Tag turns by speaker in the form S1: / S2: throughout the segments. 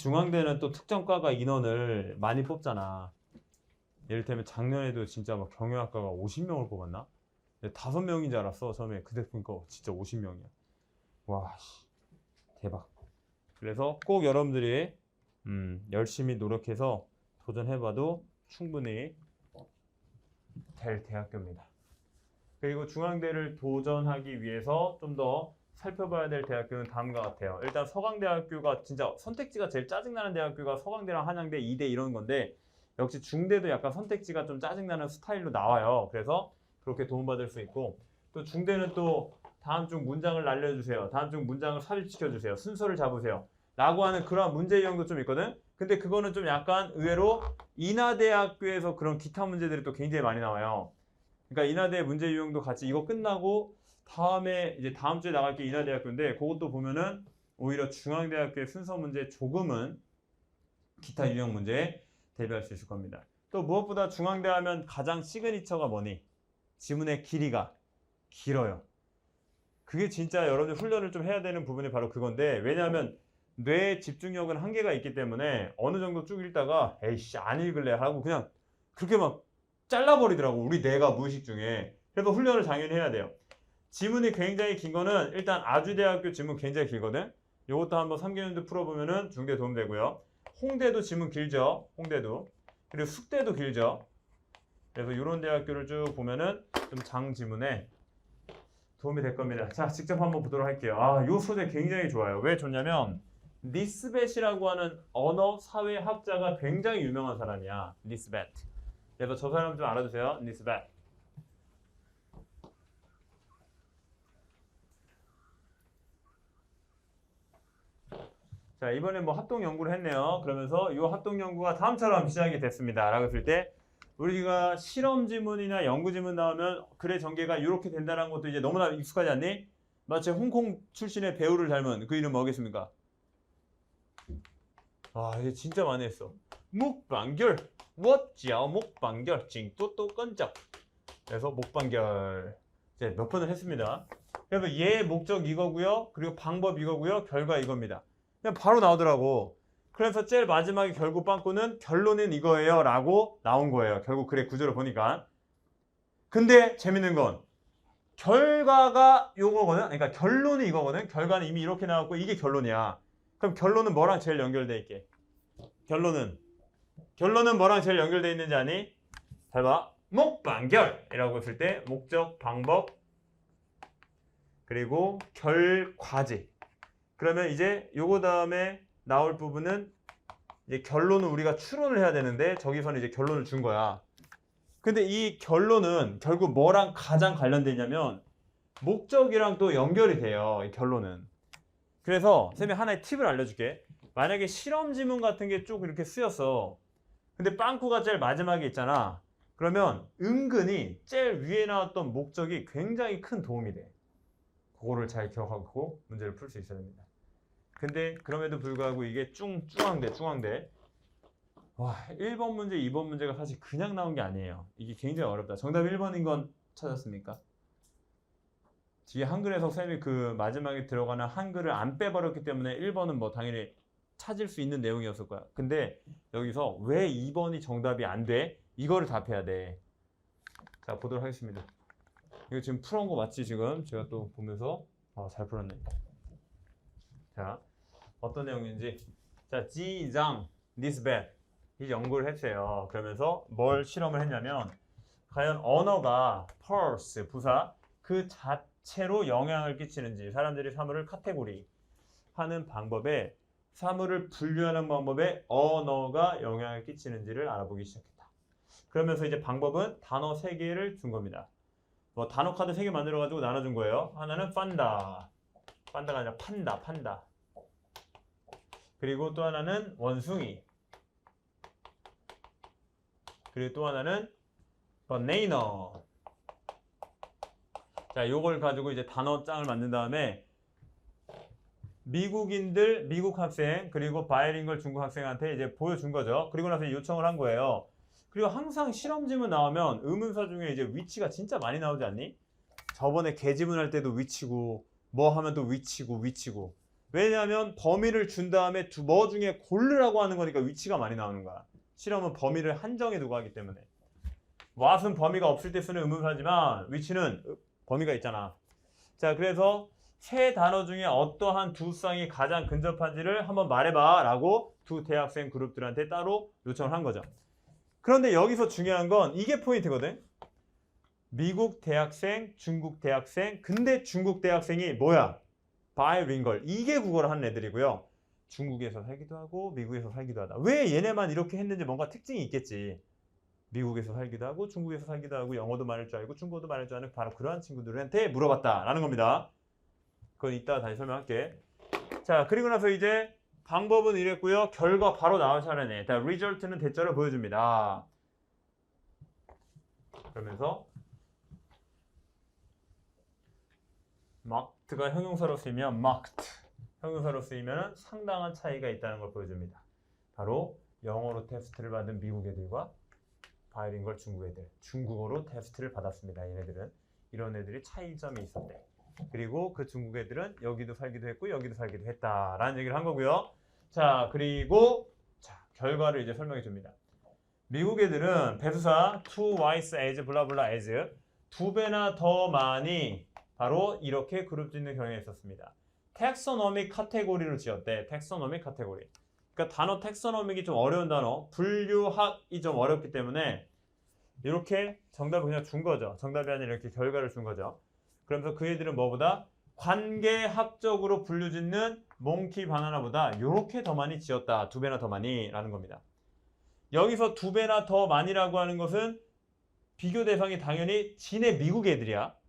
S1: 중앙대는 또 특정과가 인원을 많이 뽑잖아. 예를 들면 작년에도 진짜 막 경영학과가 50명을 뽑았나? 다섯 명인 줄 알았어. 처음에 그때 보니까 진짜 50명이야. 와, 씨. 대박. 그래서 꼭 여러분들이 음, 열심히 노력해서 도전해봐도 충분히 될 대학교입니다. 그리고 중앙대를 도전하기 위해서 좀더 살펴봐야 될 대학교는 다음과 같아요. 일단 서강대학교가 진짜 선택지가 제일 짜증나는 대학교가 서강대랑 한양대, 이대 이런 건데 역시 중대도 약간 선택지가 좀 짜증나는 스타일로 나와요. 그래서 그렇게 도움받을 수 있고 또 중대는 또 다음 중 문장을 날려주세요. 다음 중 문장을 삽입시켜주세요. 순서를 잡으세요. 라고 하는 그런 문제 유형도 좀 있거든. 근데 그거는 좀 약간 의외로 인하대학교에서 그런 기타 문제들이 또 굉장히 많이 나와요. 그러니까 인하대 문제 유형도 같이 이거 끝나고 다음에 이제 다음 주에 나갈 게 인하대학교인데 그것도 보면은 오히려 중앙대학교의 순서 문제 조금은 기타 유형 문제에 대비할 수 있을 겁니다. 또 무엇보다 중앙대 하면 가장 시그니처가 뭐니? 지문의 길이가 길어요. 그게 진짜 여러분들 훈련을 좀 해야 되는 부분이 바로 그건데 왜냐하면 뇌 집중력은 한계가 있기 때문에 어느 정도 쭉 읽다가 에이씨 안 읽을래 하고 그냥 그렇게 막 잘라버리더라고 우리 뇌가 무의식 중에 그래서 훈련을 당연히 해야 돼요 지문이 굉장히 긴 거는 일단 아주대학교 지문 굉장히 길거든 이것도 한번 3개년도 풀어보면은 중대 도움 되고요 홍대도 지문 길죠 홍대도 그리고 숙대도 길죠 그래서 이런 대학교를 쭉 보면은 좀 장지문에 도움이 될 겁니다 자 직접 한번 보도록 할게요 아 이 소재 굉장히 좋아요 왜 좋냐면 니스벳이라고 하는 언어 사회학자가 굉장히 유명한 사람이야. 니스벳. 그래서 저 사람 좀 알아두세요. 니스벳. 자 이번에 뭐 합동 연구를 했네요. 그러면서 이 합동 연구가 다음처럼 시작이 됐습니다. 라고 했을 때 우리가 실험 지문이나 연구 지문 나오면 글의 전개가 이렇게 된다는 것도 이제 너무나 익숙하지 않니? 마치 홍콩 출신의 배우를 닮은 그 이름 뭐겠습니까? 아, 이게 진짜 많이 했어. 목방결, 워지ao 목방결, 징또또 건적. 그래서 목방결 이제 몇 번을 했습니다. 그래서 얘 목적 이거고요. 그리고 방법 이거고요. 결과 이겁니다. 그냥 바로 나오더라고. 그래서 제일 마지막에 결국 빵꾸는 결론은 이거예요. 라고 나온 거예요. 결국 글의 구조를 보니까. 근데 재밌는 건 결과가 요거거든. 그러니까 결론이 이거거든. 결과는 이미 이렇게 나왔고 이게 결론이야. 그럼 결론은 뭐랑 제일 연결돼 있게? 결론은 결론은 뭐랑 제일 연결돼 있는지 아니? 잘 봐. 목방결이라고 했을 때 목적, 방법 그리고 결과지. 그러면 이제 요거 다음에 나올 부분은 이제 결론은 우리가 추론을 해야 되는데 저기서는 이제 결론을 준 거야. 근데 이 결론은 결국 뭐랑 가장 관련돼 있냐면 목적이랑 또 연결이 돼요. 이 결론은. 그래서 쌤이 하나의 팁을 알려줄게. 만약에 실험 지문 같은 게 쭉 이렇게 쓰였어. 근데 빵꾸가 제일 마지막에 있잖아. 그러면 은근히 제일 위에 나왔던 목적이 굉장히 큰 도움이 돼. 그거를 잘 기억하고 문제를 풀 수 있어야 됩니다. 근데 그럼에도 불구하고 이게 쭉 중앙대 중앙대 와 1번 문제 2번 문제가 사실 그냥 나온 게 아니에요. 이게 굉장히 어렵다. 정답 1번인 건 찾았습니까? 뒤에 한글에서 쌤이 그 마지막에 들어가는 한글을 안 빼버렸기 때문에 1번은 뭐 당연히 찾을 수 있는 내용이었을 거야. 근데 여기서 왜 2번이 정답이 안 돼? 이거를 답해야 돼. 자, 보도록 하겠습니다. 이거 지금 풀어온 거 맞지, 지금? 제가 또 보면서. 아, 잘 풀었네. 자, 어떤 내용인지. 자, 지장, this bad. 이 연구를 했어요. 그러면서 뭘 실험을 했냐면, 과연 언어가 pulse, 부사, 그 자체로 영향을 끼치는지, 사람들이 사물을 카테고리 하는 방법에 사물을 분류하는 방법에 언어가 영향을 끼치는지를 알아보기 시작했다. 그러면서 이제 방법은 단어 3개를 준 겁니다. 뭐 단어 카드 3개 만들어 가지고 나눠 준 거예요. 하나는 판다. 판다가 아니라 판다, 판다. 그리고 또 하나는 원숭이. 그리고 또 하나는 버네이너. 자, 요걸 가지고 이제 단어 짱을 만든 다음에 미국인들, 미국 학생, 그리고 바이링걸 중국 학생한테 이제 보여준 거죠. 그리고 나서 요청을 한 거예요. 그리고 항상 실험지문 나오면 의문사 중에 이제 위치가 진짜 많이 나오지 않니? 저번에 개지문 할 때도 위치고, 뭐 하면 또 위치고, 위치고. 왜냐하면 범위를 준 다음에 두 뭐 중에 고르라고 하는 거니까 위치가 많이 나오는 거야. 실험은 범위를 한정해 두고 하기 때문에. what은 범위가 없을 때 쓰는 의문사지만 위치는 범위가 있잖아. 자, 그래서 세 단어 중에 어떠한 두 쌍이 가장 근접한지를 한번 말해봐 라고 두 대학생 그룹들한테 따로 요청을 한 거죠. 그런데 여기서 중요한 건 이게 포인트거든. 미국 대학생, 중국 대학생, 근데 중국 대학생이 뭐야? 바이링걸. 이게 국어를 하는 애들이고요. 중국에서 살기도 하고 미국에서 살기도 하다. 왜 얘네만 이렇게 했는지 뭔가 특징이 있겠지. 미국에서 살기도 하고 중국에서 살기도 하고 영어도 말할 줄 알고 중국어도 말할 줄 아는 바로 그러한 친구들한테 물어봤다라는 겁니다. 그건 이따 다시 설명할게. 자, 그리고 나서 이제 방법은 이랬고요. 결과 바로 차례네. 자, result는 대절을 보여줍니다. 그러면서 marked가 형용사로 쓰이면 marked, 형용사로 쓰이면 상당한 차이가 있다는 걸 보여줍니다. 바로 영어로 테스트를 받은 미국 애들과 바이링걸 중국 애들, 중국어로 테스트를 받았습니다. 얘네들은 이런 애들이 차이점이 있었대. 그리고 그 중국 애들은 여기도 살기도 했고 여기도 살기도 했다라는 얘기를 한 거고요. 자 그리고 자 결과를 이제 설명해 줍니다. 미국 애들은 배수사 twice as 블라블라 as 두 배나 더 많이 바로 이렇게 그룹 짓는 경향이 있었습니다. 텍소노믹 카테고리로 지었대. 텍소노믹 카테고리. 그러니까 단어 텍소노믹이 좀 어려운 단어, 분류학이 좀 어렵기 때문에 이렇게 정답을 그냥 준 거죠. 정답이 아니라 이렇게 결과를 준 거죠. 그러면서 그 애들은 뭐보다 관계학적으로 분류짓는 몽키 바나나보다 이렇게 더 많이 지었다. 두 배나 더 많이라는 겁니다. 여기서 두 배나 더 많이라고 하는 것은 비교 대상이 당연히 진의 미국 애들이야.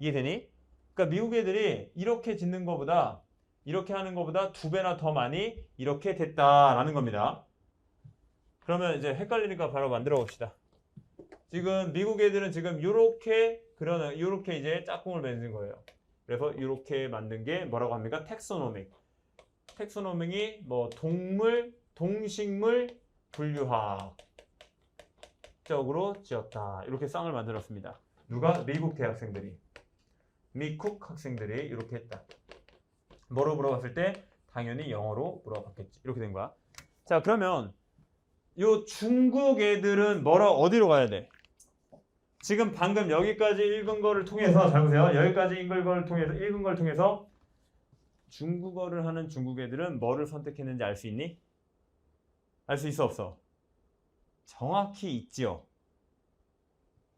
S1: 이해되니? 그러니까 미국 애들이 이렇게 짓는 것보다 이렇게 하는 것보다 두 배나 더 많이 이렇게 됐다라는 겁니다. 그러면 이제 헷갈리니까 바로 만들어 봅시다. 지금 미국 애들은 지금 이렇게 그러는 이렇게 이제 짝꿍을 맺는 거예요. 그래서 이렇게 만든 게 뭐라고 합니까? 텍소노믹. 텍소노믹이 뭐 동물, 동식물 분류학 적으로 지었다. 이렇게 쌍을 만들었습니다. 누가? 미국 대학생들이. 미국 학생들이 이렇게 했다. 뭐로 물어봤을 때 당연히 영어로 물어봤겠지. 이렇게 된 거야. 자, 그러면 요 중국 애들은 뭐라 어디로 가야 돼? 지금 방금 여기까지 읽은 거를 통해서 잘 보세요. 여기까지 읽은 거를 통해서 읽은 걸 통해서 중국어를 하는 중국 애들은 뭐를 선택했는지 알 수 있니? 알 수 있어 없어? 정확히 있지요.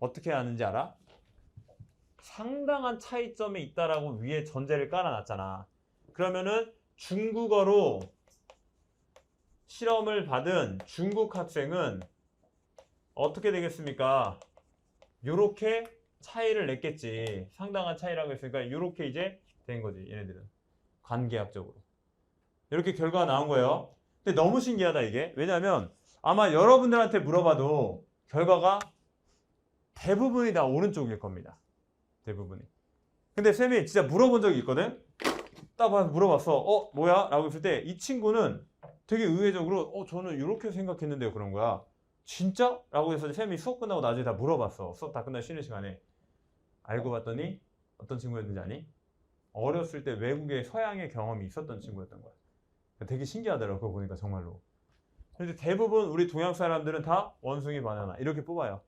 S1: 어떻게 아는지 알아? 상당한 차이점이 있다라고 위에 전제를 깔아놨잖아. 그러면은 중국어로 실험을 받은 중국 학생은 어떻게 되겠습니까? 요렇게 차이를 냈겠지. 상당한 차이라고 했으니까 요렇게 이제 된 거지. 얘네들은. 관계학적으로. 이렇게 결과가 나온 거예요. 근데 너무 신기하다 이게. 왜냐하면 아마 여러분들한테 물어봐도 결과가 대부분이 다 오른쪽일 겁니다. 대부분이. 근데 쌤이 진짜 물어본 적이 있거든? 딱 물어봤어. 어, 뭐야? 라고 했을 때 이 친구는 되게 의외적으로 어, 저는 이렇게 생각했는데요. 그런 거야. 진짜? 라고 해서 쌤이 수업 끝나고 나중에 다 물어봤어. 수업 다 끝나 쉬는 시간에. 알고 봤더니 어떤 친구였는지 아니? 어렸을 때 외국에 서양의 경험이 있었던 친구였던 거야. 되게 신기하더라고. 그거 보니까 정말로. 근데 대부분 우리 동양 사람들은 다 원숭이 바나나 이렇게 뽑아요.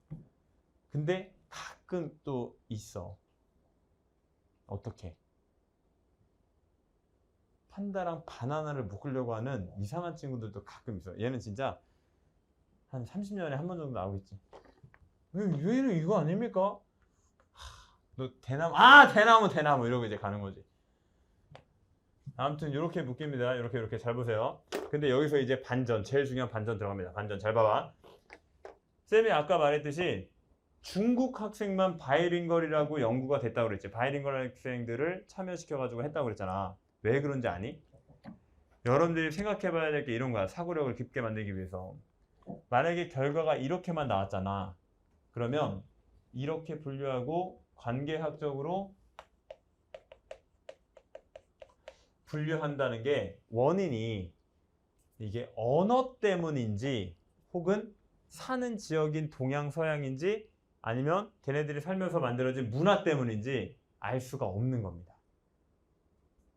S1: 근데 가끔 또 있어. 어떻게? 판다랑 바나나를 묶으려고 하는 이상한 친구들도 가끔 있어. 얘는 진짜 한 30년에 한 번 정도 나오겠지. 왜, 얘는 이거 아닙니까? 하, 너 대나무, 아! 대나무, 대나무! 이러고 이제 가는 거지. 아무튼 이렇게 묶입니다. 이렇게 이렇게 잘 보세요. 근데 여기서 이제 반전, 제일 중요한 반전 들어갑니다. 반전 잘 봐봐. 쌤이 아까 말했듯이 중국 학생만 바이링걸이라고 연구가 됐다고 그랬지. 바이링걸 학생들을 참여시켜가지고 했다고 그랬잖아. 왜 그런지 아니? 여러분들이 생각해 봐야 될 게 이런 거야. 사고력을 깊게 만들기 위해서. 만약에 결과가 이렇게만 나왔잖아. 그러면 이렇게 분류하고 관계학적으로 분류한다는 게 원인이 이게 언어 때문인지 혹은 사는 지역인 동양 서양인지 아니면 걔네들이 살면서 만들어진 문화 때문인지 알 수가 없는 겁니다.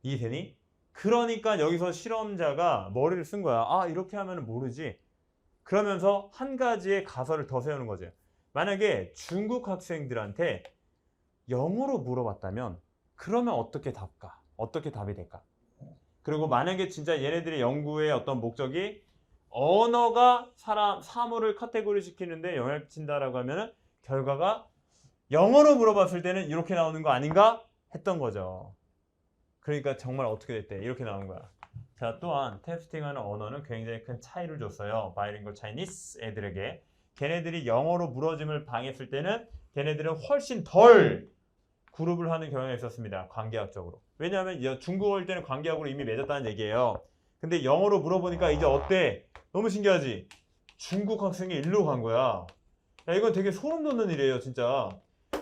S1: 이해되니? 그러니까 여기서 실험자가 머리를 쓴 거야. 아, 이렇게 하면 모르지. 그러면서 한 가지의 가설을 더 세우는 거죠. 만약에 중국 학생들한테 영어로 물어봤다면 그러면 어떻게 답까? 어떻게 답이 될까? 그리고 만약에 진짜 얘네들의 연구의 어떤 목적이 언어가 사람 사물을 카테고리 시키는데 영향을 끼친다라고 하면은 결과가 영어로 물어봤을 때는 이렇게 나오는 거 아닌가 했던 거죠. 그러니까 정말 어떻게 됐대? 이렇게 나온 거야. 자, 또한 테스팅하는 언어는 굉장히 큰 차이를 줬어요. 바이링걸 차이니스 애들에게. 걔네들이 영어로 물어짐을 방했을 때는 걔네들은 훨씬 덜 그룹을 하는 경향이 있었습니다. 관계학적으로. 왜냐하면 여- 중국어일 때는 관계학으로 이미 맺었다는 얘기예요. 근데 영어로 물어보니까 이제 어때? 너무 신기하지? 중국 학생이 일로 간 거야. 야, 이건 되게 소름 돋는 일이에요, 진짜.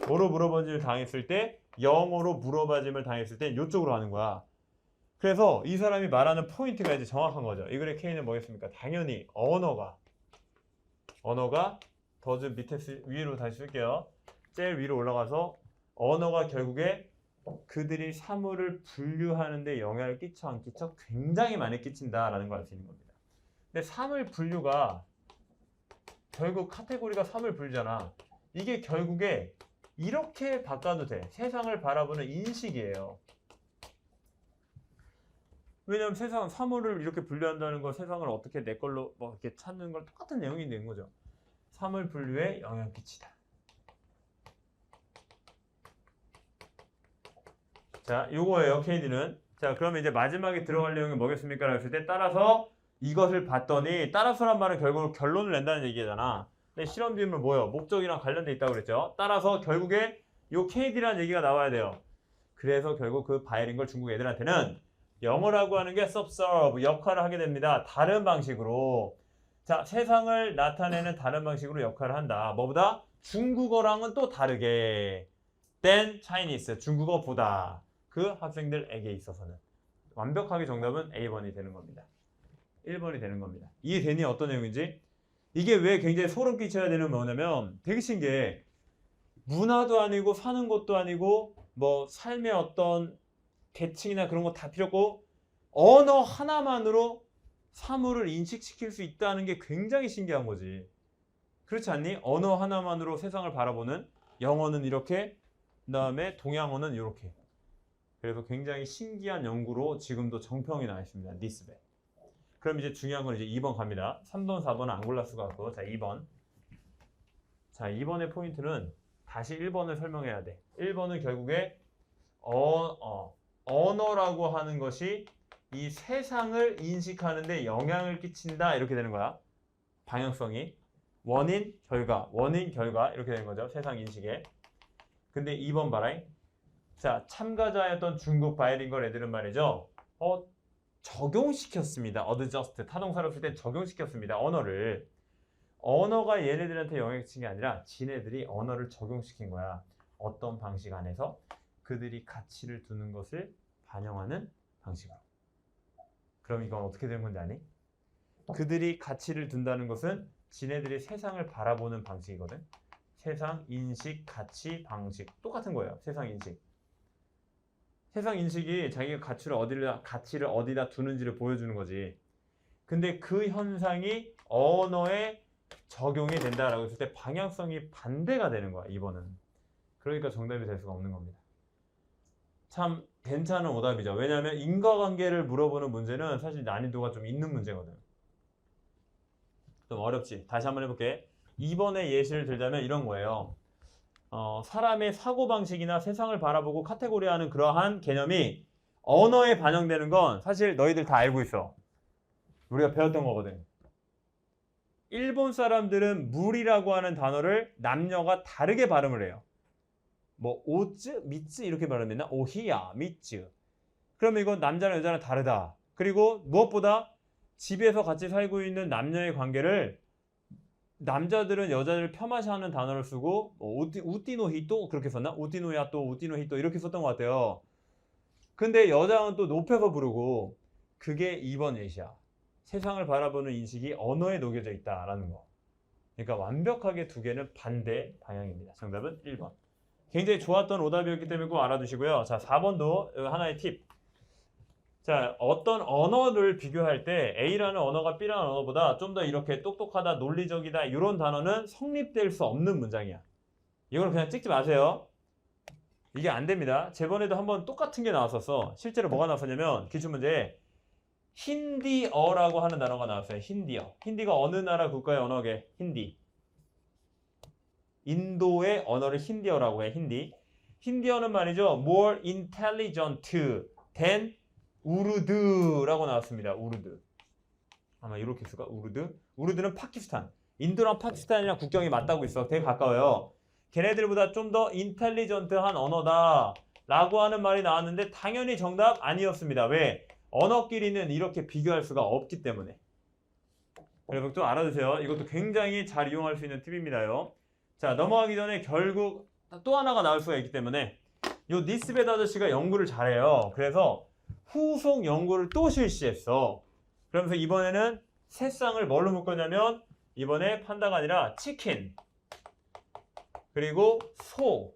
S1: 뭐로 물어봐짐을 당했을 때, 영어로 물어봐짐을 당했을 때 이쪽으로 가는 거야. 그래서 이 사람이 말하는 포인트가 이제 정확한 거죠. 이 글의 K는 뭐겠습니까? 당연히 언어가 언어가 더좀 밑에 쓰, 위로 다시 쓸게요. 제일 위로 올라가서 언어가 결국에 그들이 사물을 분류하는데 영향을 끼쳐 안 끼쳐 굉장히 많이 끼친다라는 걸 알 수 있는 겁니다. 근데 사물 분류가 결국 카테고리가 사물 분류잖아. 이게 결국에 이렇게 바꿔도 돼. 세상을 바라보는 인식이에요. 왜냐하면 세상 사물을 이렇게 분류한다는 거 세상을 어떻게 내 걸로 뭐 이렇게 찾는 걸 똑같은 내용이 된 거죠. 사물 분류에 영향 끼치다. 자, 요거예요. KD는. 자, 그러면 이제 마지막에 들어갈 내용이 뭐겠습니까? 라고 했을 때 따라서 이것을 봤더니 따라서란 말은 결국 결론을 낸다는 얘기잖아. 근데 실험 비밀은 뭐예요? 목적이랑 관련돼 있다고 그랬죠. 따라서 결국에 요 KD라는 얘기가 나와야 돼요. 그래서 결국 그 바이링 걸 중국 애들한테는 영어라고 하는 게 subserve 역할을 하게 됩니다. 다른 방식으로. 자, 세상을 나타내는 다른 방식으로 역할을 한다. 뭐보다 중국어랑은 또 다르게 than Chinese 중국어보다 그 학생들에게 있어서는 완벽하게 정답은 A번이 되는 겁니다. 1번이 되는 겁니다. 이해되니 어떤 내용인지? 이게 왜 굉장히 소름 끼쳐야 되는 뭐냐면 되게 신기해. 문화도 아니고 사는 곳도 아니고 뭐 삶의 어떤 계층이나 그런 거 다 필요 없고 언어 하나만으로 사물을 인식시킬 수 있다는 게 굉장히 신기한 거지. 그렇지 않니? 언어 하나만으로 세상을 바라보는 영어는 이렇게, 그다음에 동양어는 이렇게. 그래서 굉장히 신기한 연구로 지금도 정평이 나 있습니다. 니스베. 그럼 이제 중요한 건 이제 2번 갑니다. 3번, 4번은 안 골라 수가 없고, 자 2번. 자 2번의 포인트는 다시 1번을 설명해야 돼. 1번은 결국에 어, 어, 언어라고 하는 것이 이 세상을 인식하는데 영향을 끼친다 이렇게 되는 거야. 방향성이 원인 결과 원인 결과 이렇게 되는 거죠. 세상 인식에. 근데 2번 봐라. 자 참가자였던 중국 바이링걸 애들은 말이죠. 어 적용시켰습니다. 어드저스트 타동사로 쓸때 적용시켰습니다. 언어를 언어가 얘네들한테 영향을 끼친 게 아니라 지네들이 언어를 적용시킨 거야. 어떤 방식 안에서 그들이 가치를 두는 것을 반영하는 방식으로. 그럼 이건 어떻게 되는 건지 아니? 그들이 가치를 둔다는 것은 지네들이 세상을 바라보는 방식이거든. 세상 인식, 가치, 방식 똑같은 거예요. 세상 인식. 세상 인식이 자기가 가치를 어디다 가치를 어디다 두는지를 보여주는 거지. 근데 그 현상이 언어에 적용이 된다라고 했을 때 방향성이 반대가 되는 거야. 이번은. 그러니까 정답이 될 수가 없는 겁니다. 참 괜찮은 오답이죠. 왜냐하면 인과관계를 물어보는 문제는 사실 난이도가 좀 있는 문제거든. 좀 어렵지. 다시 한번 해볼게. 2번의 예시를 들자면 이런 거예요. 어, 사람의 사고방식이나 세상을 바라보고 카테고리하는 그러한 개념이 언어에 반영되는 건 사실 너희들 다 알고 있어. 우리가 배웠던 거거든. 일본 사람들은 물이라고 하는 단어를 남녀가 다르게 발음을 해요. 뭐 오즈, 미츠 이렇게 발음했나? 오히야, 미츠. 그러면 이건 남자랑 여자랑 다르다. 그리고 무엇보다 집에서 같이 살고 있는 남녀의 관계를 남자들은 여자를 폄하시 하는 단어를 쓰고 뭐 우띠, 우띠노히또 그렇게 썼나? 우띠노야 또, 우띠노히또 이렇게 썼던 것 같아요. 근데 여자는 또 높여서 부르고 그게 2번 예시야. 세상을 바라보는 인식이 언어에 녹여져 있다라는 거. 그러니까 완벽하게 두 개는 반대 방향입니다. 정답은 1번. 굉장히 좋았던 오답이었기 때문에 꼭 알아두시고요. 자, 4번도 하나의 팁. 자, 어떤 언어를 비교할 때 A라는 언어가 B라는 언어보다 좀 더 이렇게 똑똑하다, 논리적이다 이런 단어는 성립될 수 없는 문장이야. 이걸 그냥 찍지 마세요. 이게 안 됩니다. 저번에도 한번 똑같은 게 나왔었어. 실제로 뭐가 나왔었냐면 기출문제에 힌디어라고 하는 단어가 나왔어요. 힌디어. 힌디가 어느 나라 국가의 언어게? 힌디. 인도의 언어를 힌디어라고 해. 힌디. 힌디어는 말이죠. more intelligent than 우르드라고 나왔습니다. 우르드. 아마 이렇게 쓸까? 우르드. 우르드는 파키스탄. 인도랑 파키스탄이랑 국경이 맞닿고 있어. 되게 가까워요. 걔네들보다 좀 더 인텔리전트한 언어다. 라고 하는 말이 나왔는데 당연히 정답 아니었습니다. 왜? 언어끼리는 이렇게 비교할 수가 없기 때문에. 여러분 또 알아두세요. 이것도 굉장히 잘 이용할 수 있는 팁입니다요. 자 넘어가기 전에 결국 또 하나가 나올 수가 있기 때문에 요 니스베드 아저씨가 연구를 잘해요. 그래서 후속 연구를 또 실시했어. 그러면서 이번에는 새 쌍을 뭘로 묶었냐면 이번에 판다가 아니라 치킨 그리고 소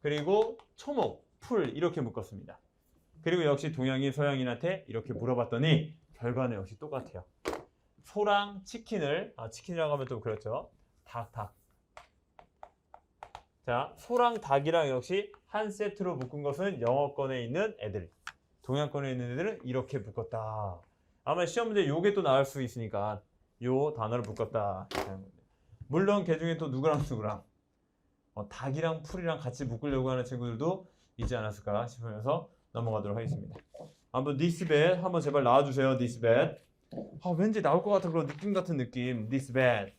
S1: 그리고 초목 풀 이렇게 묶었습니다. 그리고 역시 동양인 서양인한테 이렇게 물어봤더니 결과는 역시 똑같아요. 소랑 치킨을 아 치킨이라고 하면 좀 그렇죠. 닭 닭. 자 소랑 닭이랑 역시 한 세트로 묶은 것은 영어권에 있는 애들. 동양권에 있는 애들은 이렇게 묶었다. 아마 시험 문제 요게 또 나올 수 있으니까 요 단어를 묶었다. 물론 그 중에 또 누구랑 누구랑 어, 닭이랑 풀이랑 같이 묶으려고 하는 친구들도 있지 않았을까 싶으면서 넘어가도록 하겠습니다. 한번 디스벳 한번 제발 나와주세요. 디스벳. 아 왠지 나올 것 같은 그런 느낌 같은 느낌. 디스벳.